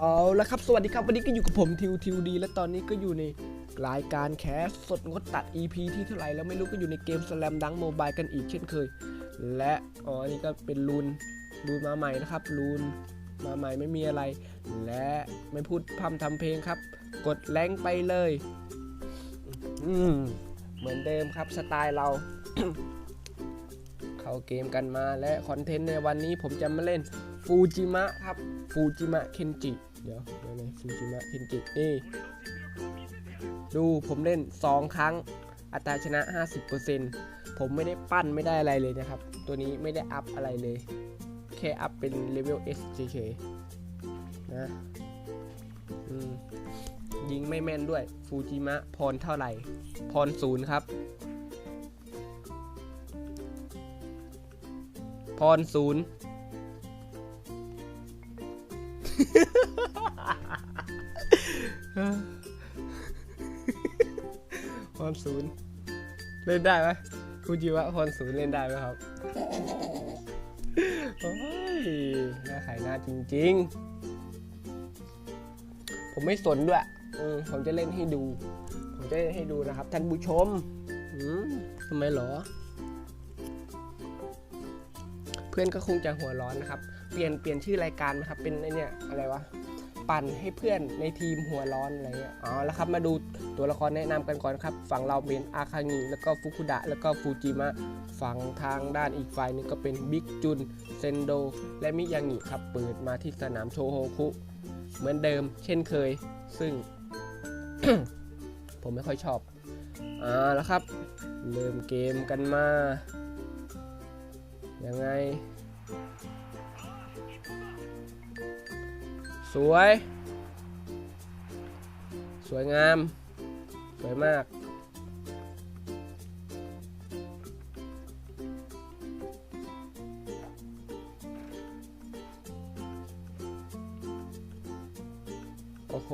เอาละครับ สวัสดีครับ วันนี้ก็อยู่กับผมทิวทิวดี และตอนนี้ก็อยู่ในรายการแคสสดงดตัด EP ที่เท่าไหร่แล้วไม่รู้ก็อยู่ในเกม Slam Dunk Mobile กันอีกเช่นเคย และอ๋ออันนี้ก็เป็นลูนลูนมาใหม่นะครับลูนมาใหม่ไม่มีอะไร และไม่พูดพร่ำทำเพลงครับ กดแรงไปเลยอืมเหมือนเดิมครับสไตล์เรา เข้าเกมกันมาและคอนเทนต์ในวันนี้ผมจะมาเล่นฟูจิมะครับฟูจิมะเคนจิ เดี๋ยวเดี๋ยวนฟูจิมะเคนจินี่ ดูผมเล่น 2 ครั้ง อัตราชนะ 50%ผมไม่ได้ปั้นไม่ได้อะไรเลยนะครับ ตัวนี้ไม่ได้อัพอะไรเลย แค่อัพเป็นเลเวล S เฉยๆนะยิงไม่แม่นด้วย ฟูจิมะพรเท่าไหร่ พรศูนย์ครับ พรศูนย์ พรศูนย์เล่นได้ไหมคูจิวะพรศูนย์เล่นได้ไหมครับ โอ้ยน่าขายหน้าจริง ๆ ผมไม่สนด้วยผมจะเล่นให้ดู ผมจะเล่นให้ดูนะครับ ท่านผู้ชมอืมทำไมเหรอ เพื่อนก็คงจะหัวร้อนนะครับ เปลี่ยนเปลี่ยนชื่อรายการนะครับ เป็นไอเนี่ยอะไรวะปั่นให้เพื่อนในทีมหัวร้อนอะไรเงี้ยอ๋อแล้วครับมาดูตัวละครแนะนำกันก่อนครับ ฝั่งเราเป็นอาคางิแล้วก็ฟุคุดะแล้วก็ฟูจิมะฝั่งทางด้านอีกฝ่ายนึงก็เป็นบิ๊กจุนเซนโด และมิยางิครับเปิดมาที่สนามโชโฮคุ เหมือนเดิม เช่นเคย ซึ่ง ผมไม่ค่อยชอบอ่าแล้วครับ เริ่มเกมกันมายังไง สวย สวยงาม สวยมาก โอ้โห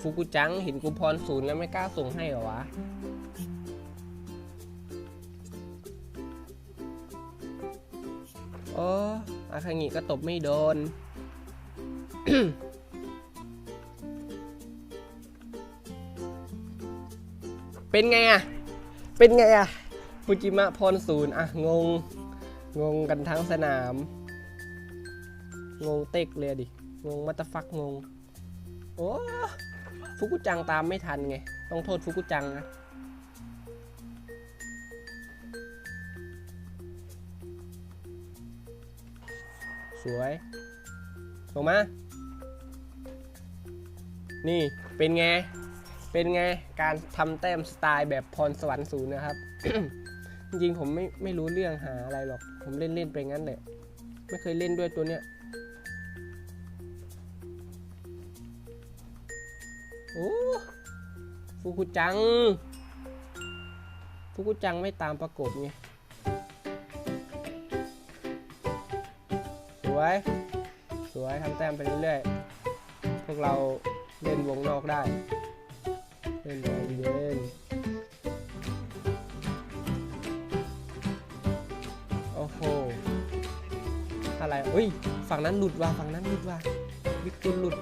ฟุกุจังเห็นกูพรศูนย์แล้วไม่กล้าส่งให้เหรอวะโอ้อาคางิก็ตบไม่โดน เป็นไงอะเป็นไงอะฟูจิมะพรศูนย์อะงง งงกันทั้งสนาม งงเต็กเลยดิ งงมัตฟักงง โอ้ฟุกุจังตามไม่ทันไง ต้องโทษฟุกุจังนะสวยส่งมา นี่เป็นไง เป็นไงการทำแต้มสไตล์แบบพรสวรรค์ศูนย์นะครับ จริงผมไม่ไม่รู้เรื่องหาอะไรหรอก ผมเล่นเล่นไปงั้นแหละไม่เคยเล่นด้วยตัวเนี้ยโอ้ฟุกุจังฟุกุจังไม่ตามประกบไงสวย สวยทำแต้มไปเรื่อยๆพวกเราเล่นวงนอกได้ อะไรอุ้ยฝั่งนั้นหลุดว่ะฝั่งนั้นหลุดว่ะวิกตุนหลุด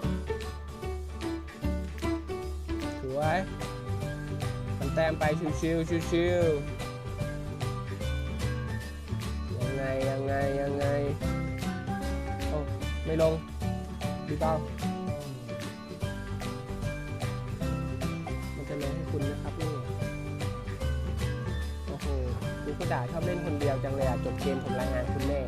สวยทำแต้มไปชิวๆชิวๆยังไงยังไงยังไงโอ้ไม่ลงดีเปล่ามันจะลงให้คุณนะครับนี่โอ้โหดูก็ด่าชอบเล่นคนเดียวจังเลยอะ จบเกมผมรายงานคุณแน่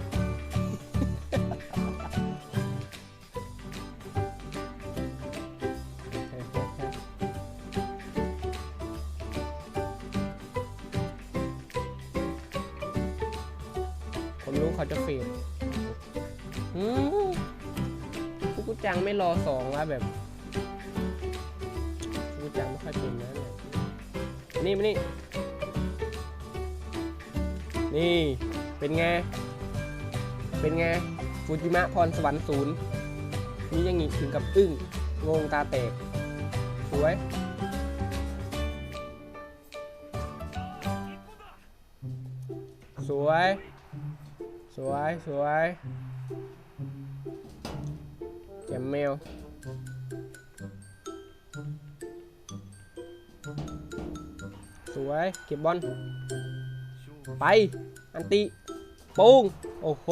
ผมรู้เขาจะเฟดอืมฟุกุจังไม่รอสองวะแบบฟุกุจังไม่ค่อยเป็นนะเนี่ยนี่มานี่ นี่ เป็นไง เป็นไง ฟูจิมะพรสวรรค์ศูนย์นี่ยังงี้ถึงกับอึ้ง งงตาแตก สวยสวย สวยสวยแกมเมลสวย เก็บบอลไป อันติโป้งโอ้โห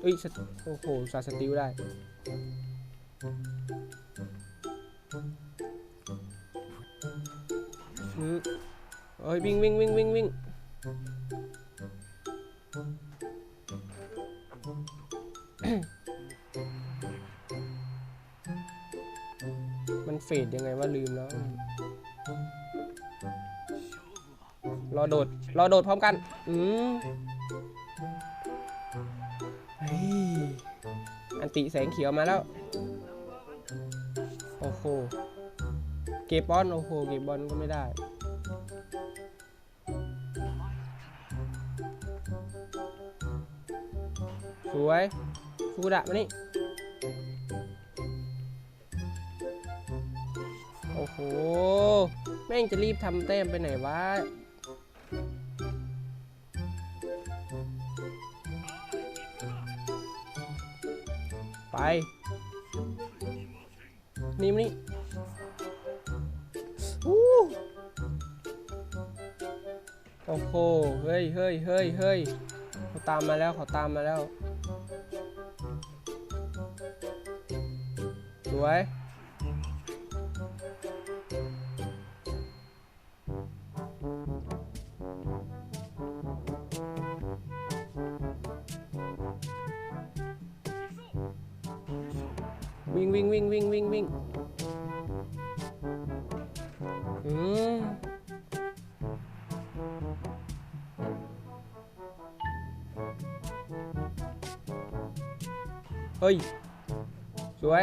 เอ้ยโอ้โหสาสติลได้เอ้ย วิ่งวิ่งวิ่งวิ่งวิ่ง เฟดยังไงว่าลืมแล้ว รอโดด รอโดดพร้อมกัน อืมเฮ้ยอันติแสงเขียวมาแล้ว โอ้โห เก็บบอลโอ้โห เก็บบอลก็ไม่ได้สวยฟูดะมานี่ อ้โห แม่งจะรีบทำแต้มไปไหนวะ ไป นี่มานี่โอ้โห เฮ้ย เฮ้ย เฮ้ย เฮ้ยเขาตามมาแล้วเขาตามมาแล้ว สวย วิ่งวิ่งวิ่งวิ่งวิ่งวิ่งอืมเฮ้ยสวย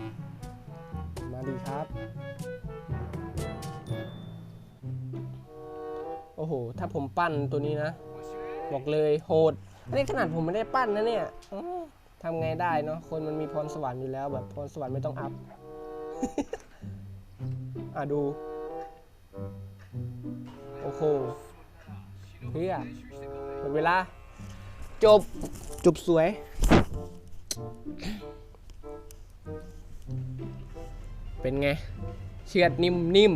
โห ถ้าผมปั้นตัวนี้นะ บอกเลยโหดนี่ขนาดผมไม่ได้ปั้นนะเนี่ยทำไงได้เนาะ คนมันมีพรสวรรค์อยู่แล้วแบบพรสวรรค์ไม่ต้องอัพ อะดู โอ้โหเพื่อหมดเวลา จบ จบสวย เป็นไง เชือดนิ่มนิ่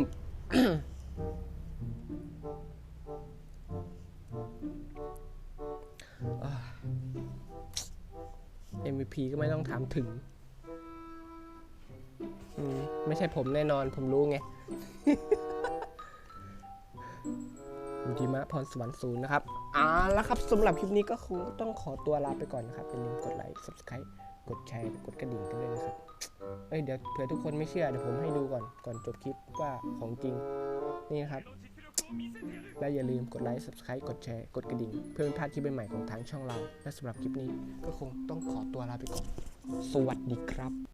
MVP ก็ไม่ต้องถามถึง อืม ไม่ใช่ผมแน่นอนผมรู้ไงอุจิมะพรสวรรค์ศูนย์นะครับอ่าแล้วครับสำหรับคลิปนี้ก็คงต้องขอตัวลาไปก่อนนะครับอย่าลืมกดไลค์ subscribe กดแชร์ กดกระดิ่งกันด้วยนะครับ เอ้ยเดี๋ยวเผื่อทุกคนไม่เชื่อเดี๋ยวผมให้ดูก่อนก่อนจบคลิปว่าของจริง นี่นะครับ และอย่าลืมกดไลค์ subscribe กดแชร์ กดกระดิ่ง เพื่อไม่พลาดคลิปใหม่ๆของทางช่องเรา และสำหรับคลิปนี้ก็คงต้องขอตัวลาไปก่อน สวัสดีครับ